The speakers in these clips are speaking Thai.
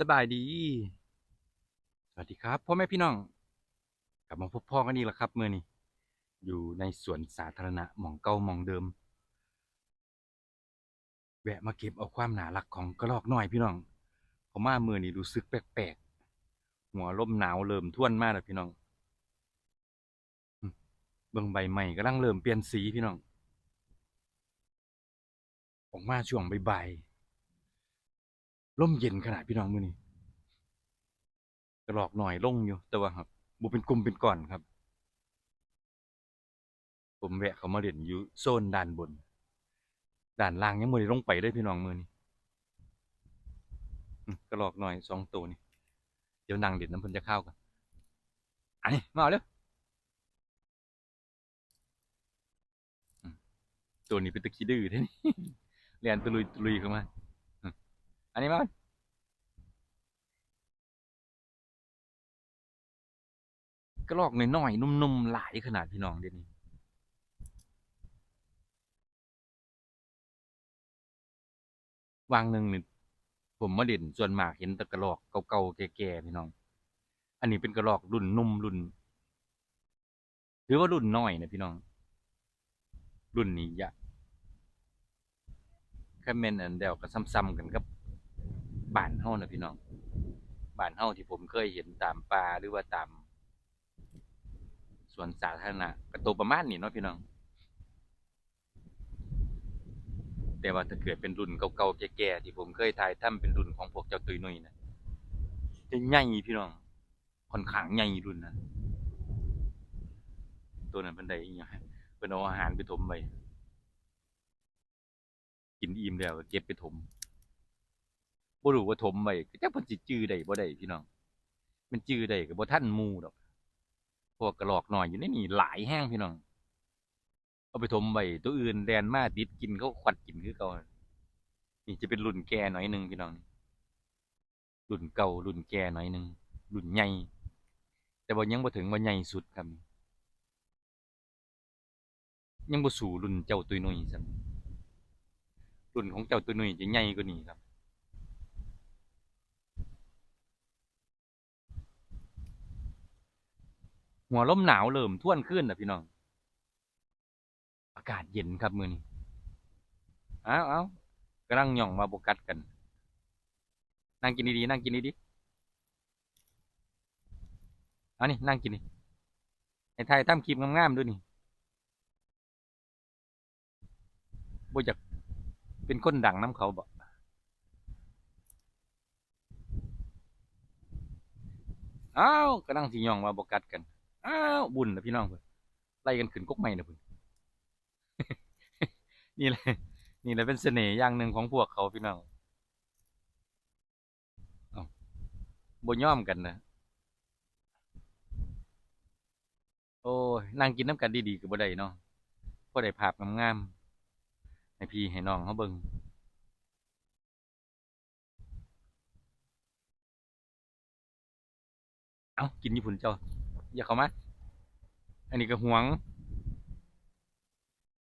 สบายดี สวัสดีครับพ่อแม่พี่น้อง กลับมาพบพ่อกันอีกแล้วครับเมื่อนี้อยู่ในสวนสาธารณะหม่องเก่าหม่องเดิม แวะมาเก็บเอาความหนารักของกระรอกน้อยพี่น้องเขามาเมื่อนี้รู้สึกแปลกๆหัวลมหนาวเริ่มท่วนมากแล้วพี่น้องเบิ่งใบใหม่กำลังเริ่มเปลี่ยนสีพี่น้องออกมาช่วงใบ่าย ร่มเย็นขนาดพี่น้องมือนี้กระหรอกหน่อยลงอยู่แต่ว่าครับบ่เป็นกลุ่มเป็นก้อนครับ ผมแวะเขามาเล่นอยู่โซนด้านบนด้านล่างยังบ่ได้ลงไปเลยพี่น้องมือนี้กระหรอกหน่อยสองตัวนี่เดี๋ยวนั่งเล่นน้ำพิ่นจะเข้ากันอันนี้มาเอาเร็วตัวนี้เป็นตะขี้ดื้อเด้นี่เรียนตะลุยตะลุยเข้ามา อันนี้มากระรอกน้อยๆนุ่มๆ หลายขนาดพี่น้องเดี๋ยวนี้วางหนึ่งนี่ผมมาเด่นส่วนมากเห็นแต่กระรอกเก่าๆแก่ๆพี่น้อง อันนี้เป็นกระรอกรุ่นนุ่มรุ่นถือว่ารุ่นน้อยนะพี่น้อง รุ่นนี้ยะแค่เมนอันเดียวก็ซ้ำๆกันกับ บ้านเฮานะพี่น้องบ้านเฮาที่ผมเคยเห็นตามป่าหรือว่าตามสวนสาธารณะก็ตัวประมาณนี้เนาะพี่น้อง แต่ว่าถ้าเกิดเป็นรุ่นเก่าๆแก่ๆที่ผมเคยถ่ายทำเป็นรุ่นของพวกเจ้าตุยนุ่ยนะจะใหญ่พี่น้องค่อนข้างใหญ่รุ่นนะตัวนั้นเป็นไดอีหยังเป็นเอาอาหารไปถมไปกินอิ่มแล้วเก็บไปถม บ่รู้ว่าถมไปก็จักเพิ่นสิจื้อได้บ่ได้พี่น้อง มันจื้อได้ก็บ่ทันหมู่ดอกพวกกระหรอกหน่อยอยู่ในนี่หลายแห้งพี่น้อง เอาไปถมไว้ตัวอื่นแดนมาติดกินเขาควัดกินคือเก่านี่จะเป็นรุ่นแก่หน่อยหนึ่งพี่น้องรุ่นเก่ารุ่นแก่หน่อยหนึ่งรุ่นใหญ่แต่ว่ยังบ่ถึงว่าใหญ่สุดครับยังบ่สู่รุ่นเจ้าตุยนุ่ยซ้ำรุ่นของเจ้าตุยนุ่ยจะใหญ่กว่านี้ครับ หัวลมหนาวเริ่มท่วนขึ้นนะพี่น้อง อากาศเย็นครับมือนี้เอาเอากำลังหย่องมาโบกัดกัน นั่งกินดีๆนั่งกินดีๆเอานี่นั่งกินนี่ไอ้ไทยทำคลิปงามๆด้วยนี่บ่อยากเป็นคนดังน้ำเขาบ่อ้าวกำลังสิหย่องมาโบกัดกัน อ้าวบุญนะพี่น้องเพิ่อนไล่กันขึ้นกกใหม่นะเพิ่อนนี่แหละนี่แหละเป็นเสน่ห์อย่างหนึ่งของพวกเขาพี่น้องเอาบ่อมกันนะโอ้ยนั่งกินน้ำกันดีๆก็บ่ได้เนาะพอได้ภาพงามๆให้พี่ให้น้องเขาเบิ่งเอากินญี่ปุ่นเจ้า อย่าเข้ามาอันนี้ก็หวง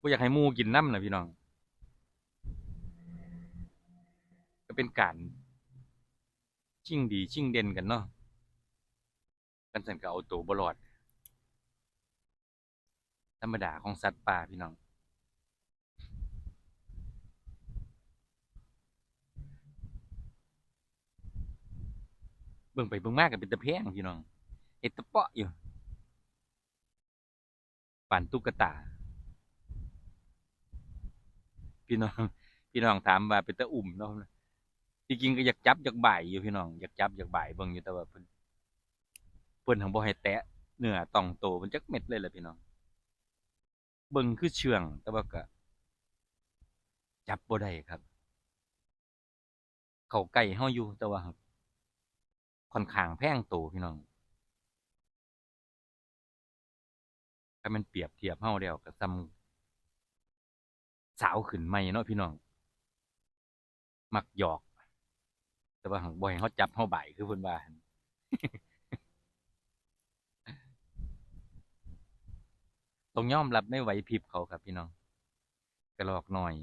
บ่อยากให้มูกินน้ำนะพี่น้อง ก็เป็นการชิงดีชิงเด่นกันเนาะกันสันก็เอาตัวบรอด ธรรมดาของสัตว์ป่าพี่น้อง เบิ่งไปเบิ่งมาก็เป็นตะแพงพี่น้องเฮ็ดตะเปาะอยู่ ปานตุ๊กตา พี่น้อง พี่น้องถามว่าเป็นตะอุ่มเนาะที่จริงก็อยากจับอยากบ่ายอยู่พี่น้องอยากจับอยากบ่ายเบิ่งอยู่แต่ว่าเพิ่นเพิ่นหังบ่ให้แตะเนื้อต้องโตมันจักเม็ดเลยล่ะพี่น้อง เบิ่งคือเชื่อง แต่ว่าก็จับบ่ได้ครับ เขาใกล้เฮาอยู่แต่ว่าค่อนข้างแพงโตพี่น้อง ถ้ามันเปรียบเทียบเฮาแล้วก็ซ้ำสาวขึ้นใหม่เนาะพี่น้อง มักหยอก แต่ว่าหั้นบ่ให้เฮาจับเฮาใบคือเพิ่นว่านต้องย่อมรับในไหวพริบเขาครับพี่น้องกระรอกหน้อย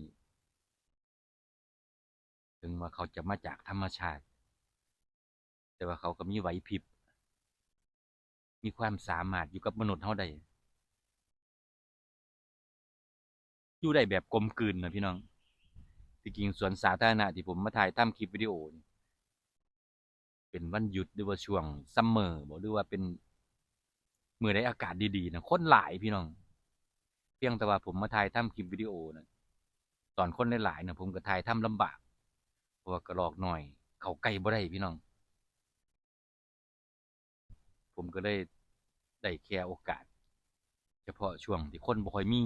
ถึงว่าเขาจะมาจากธรรมชาติ แต่ว่าเขาก็มีไหวพริบ มีความสามารถอยู่กับมนุษย์เฮาได้ อยู่ได้แบบกลมกลืนนะพี่น้องที่จริงสวนสาธารณะที่ผมมาถ่ายทำคลิปวิดีโอนี่เป็นวันหยุดหรือว่าช่วงซัมเมอร์บ่หรือว่าเป็นมื้อใดอากาศดีๆนะคนหลายพี่น้อง เพียงแต่ว่าผมมาถ่ายทำคลิปวิดีโอนะตอนคนหลายๆนะผมก็ถ่ายทำลำบากเพราะว่ากระรอกหน่อย เขาใกล้บ่ได้พี่น้อง ผมก็เลยได้แค่โอกาส เฉพาะช่วงที่คนบ่ค่อยมี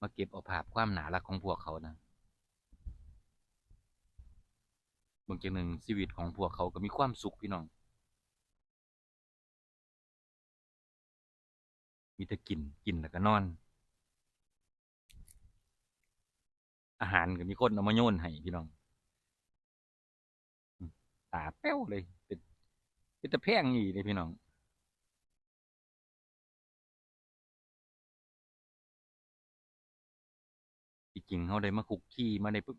มาเก็บเอาภาพความหนารักของพวกเขานะบางจังหนึ่งชีวิตของพวกเขาก็มีความสุขพี่น้อง มีแต่กินกินแล้วก็นอน อาหารก็มีคนเอามาโยนให้พี่น้องตาแป้วเลยเป็นเป็นตะแพงอีเลยพี่น้อง ริงเขาได้มาคุกคีมาได้ปึ๊บ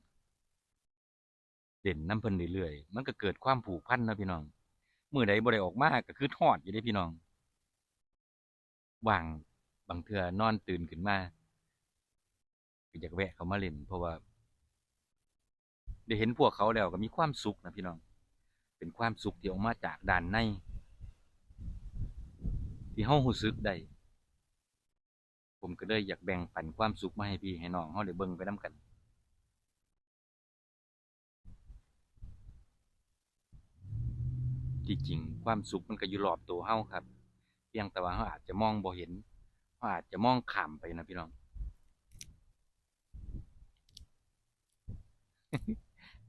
เด่นน้ำเพิ่นเรื่อยๆมันก็เกิดความผูกพันนะพี่น้องมื้อใดบ่ได้ออกมาก็คือทอดอยู่เด้พี่น้องว่างบางเทื่อนอนตื่นขึ้นมาก็อยากแวะเขามาเล่น เพราะว่าได้เห็นพวกเขาแล้วก็มีความสุขนะพี่น้อง เป็นความสุขที่ออกมาจากด้านใน ที่เฮารู้สึกได้ ผมก็เลยอยากแบ่งปันความสุขมาให้พี่ให้น้องเฮาได้เบิ่งไปนํกัน ที่จริงความสุขมันก็อยู่รอบตัวเฮาครับ เพียงแต่ว่าเฮาอาจจะมองบ่เห็นเฮาอาจจะมองข้ามไปนะพี่น้อง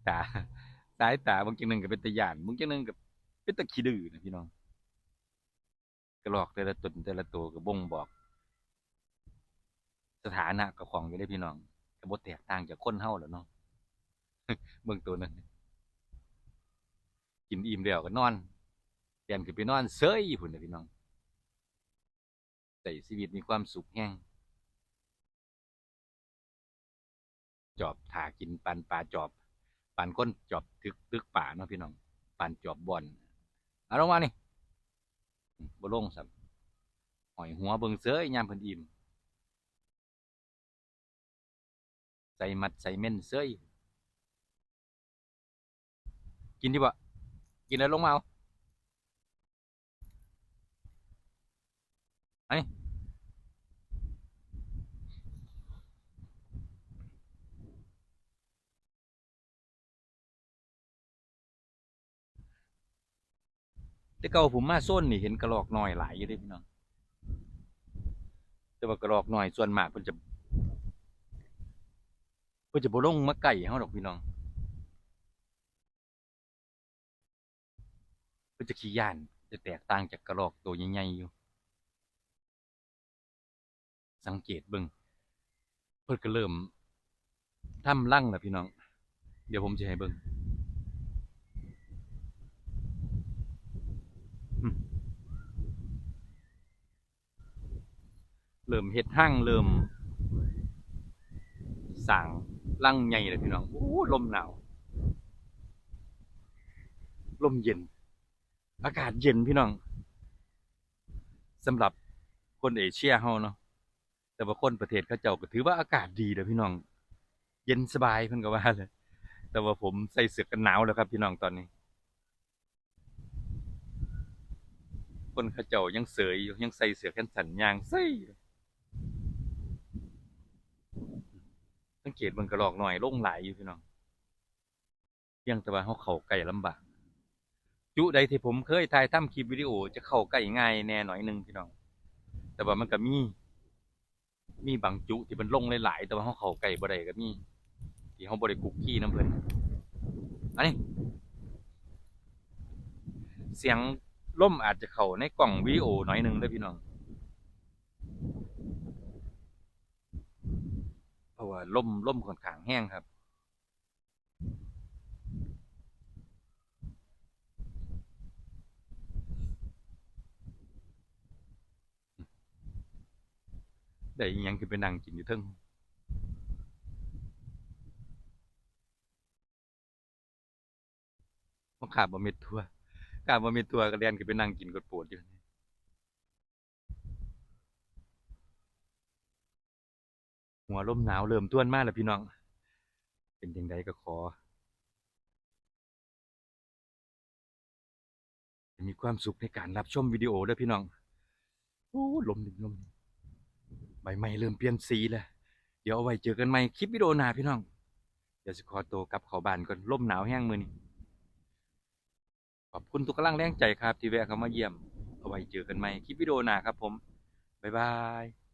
ตาสายตาบางจังหนึงก็เป็นตาย่านบางจังหนึงก็เป็นตาขี้ดื้อนะพี่น้องกระรอกแต่ละตนแต่ละตัวก็บ่งบอก สถานะกับของอยู่ได้พี่น้องกบ่แตกต่างจากคนเฮาแหล้วเนาะเบิ่งตัวนั้นกินอิ่มแล้วก็นอนเปลี่ยนขึ้นไปนอนเซยพุ่นน่ะพี่น้องใช้ชีวิตมีความสุขแฮงจอบถากินปันปลาจอบปันก้นจอบทึกตึกป่าเนาะพี่น้องปันจอบบอนเอาลงมานี่บ่ลงซ้ํหอยหัวเบิ่งเซยยามเพิ่นอิ่ม ใส่มัดใส่เม่นเซ้ยกินดีบ่กินแล้วลงมาเอาไอ้แต่เก่าผมมาโซนนี่เห็นกระรอกหน้อยหลายอยู่ด้พี่น้องแต่ว่ากระรอกหน้อยส่วนมากเพิ่นจะ เพิ่นจะบ่ลงมาใกล้เฮาดอกพี่น้องเพิ่นจะขี้ยานจะแตกต่างจากกระรอกตัวใหญ่ๆอยู่ สังเกตเบิ่งเพิ่นก็เริ่มทำรังแล้วพี่น้อง เดี๋ยวผมสิให้เบิ่งเริ่มเฮ็ดรังเริ่มสร้าง รังใหญ่เลยพี่น้องโอ้ลมหนาว ลมเย็น อากาศเย็นพี่น้องสำหรับคนเอเชียเฮาเนาะแต่ว่าคนประเทศเขาเจ้าก็ถือว่าอากาศดีเด้อพี่น้อง เย็นสบายเพิ่นก็ว่าเลยแต่ว่าผมใส่เสื้อกันหนาวแล้วครับ พี่น้องตอนนี้ คนเขาเจ้ายังเสยอยู่ยังใส่เสื้อแขนสั้นยางเสยอยู่ สังเกตเบิ่งกระรอกหน่อยล่งหลายอยู่พี่น้องเพียงแต่ว่าเขาเข้าใกล้ลำบากจุใดที่ผมเคยถ่ายทำคลิปวิดีโอจะเข้าใกล้ง่ายแน่หน่อยหนึงพี่น้อง แต่ว่ามันก็มี มีบางจุที่มันลงหลายๆแต่ว่าเขาเข้าใกล้บ่ได้ก็มีที่เขาบ่ได้คุกคีน้ำเพิ่นอันนี้เสียงล่มอาจจะเข้าในกล่องวิดีโอหน่อยหนึงเด้อพี่น้อง เพราะว่าลมลมค่อนข้างแห้งครับ ได้อิหยังคือไปนั่งกินอยู่ทึงมะขามบ่เม็ดทัวกล้าบ่มีตัวก็เรียนก็ไปนั่งกินกดปวดอยู่ หัวลมหนาวเริ่มต้วนมากแล้วพี่น้อง เป็นจังไดก็ขอ มีความสุขในการรับชมวิดีโอด้อพี่น้องโอ้ลมหนึ่งลมหนึ่งใบไม้เริ่มเปลี่ยนสีแล้วเดี๋ยวเอาไว้เจอกันใหม่คลิปวิดีโอหน้าพี่น้อง เดี๋ยวสิขอตัวกลับเขาบ้านก่อนลมหนาวแห้งมือนี้ขอบคุณทุกกำลังแรงใจครับ ที่แวะเข้ามาเยี่ยม เอาไว้เจอกันใหม่คลิปวิดีโอหน้าครับผม บ๊ายบาย